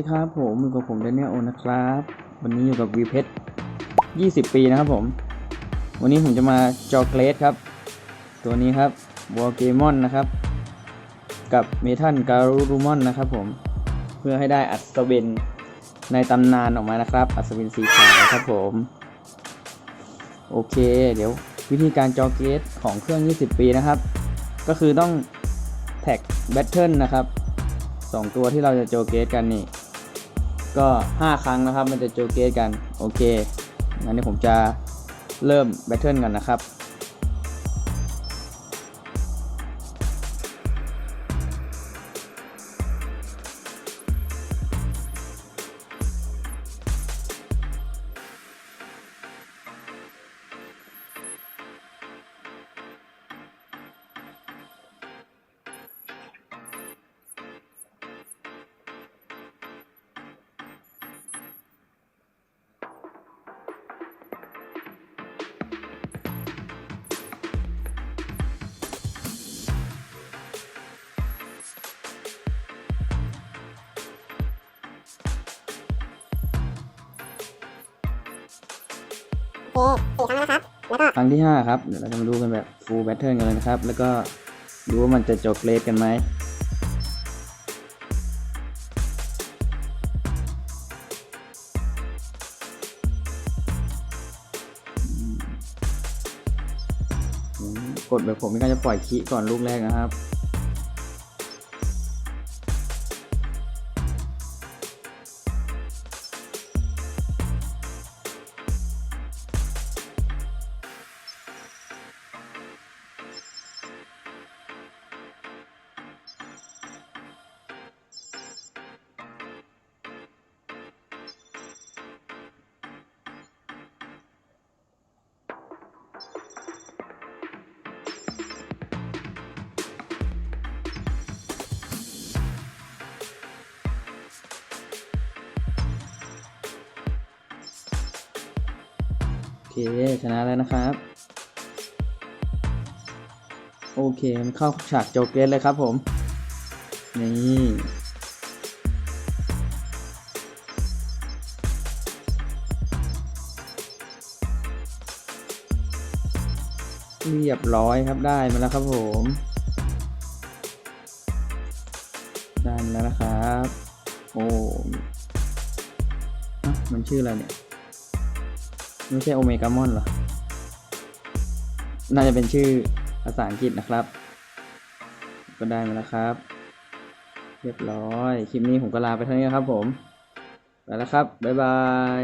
ดีครับผมอยู่กับผมเดนเนียลโอนะครับ วันนี้อยู่กับวีเพชร20 ปีนะครับผม วันนี้ผมจะมาจอเกรดครับ ตัวนี้ครับวอลเกมอนนะครับ กับเมทัลการูรูมอนนะครับผม เพื่อให้ได้อัศวินในตำนานออกมานะครับ อัศวินสีขาวครับผม โอเค เดี๋ยววิธีการจอเกรดของเครื่อง 20 ปีนะครับ ก็คือต้องแท็กแบทเทิลนะครับสองตัวที่เราจะโจเกตกันนี่ ก็ 5 ครั้งนะครับ มันจะโจเกตกัน โอเคงั้นเดี๋ยวผมจะเริ่มแบทเทิลกันนะครับ สี่ครั้งแล้วนะครับแล้วก็ครั้งที่5ครับเดี๋ยวเราจะมาดูกันแบบ full battle กันเลยนะครับ แล้วก็ดูว่ามันจะโจเกรดกันไหมกดแบบผมนี่ก็จะปล่อยคีก่อนลูกแรกนะครับ เคชนะแล้วนะครับ โอเคมันเข้าฉากโจเกตเลยครับผม นี่เรียบร้อยครับได้มาแล้วครับผมได้มาแล้วนะครับ โอ้อะมันชื่ออะไรเนี่ย ไม่ใช่โอเมกามอนหรอ น่าจะเป็นชื่อภาษาอังกฤษนะครับ ก็ได้มาแล้วครับ เรียบร้อย คลิปนี้ผมก็ลาไปเท่านี้ครับผม ไปแล้วครับ บ๊ายบาย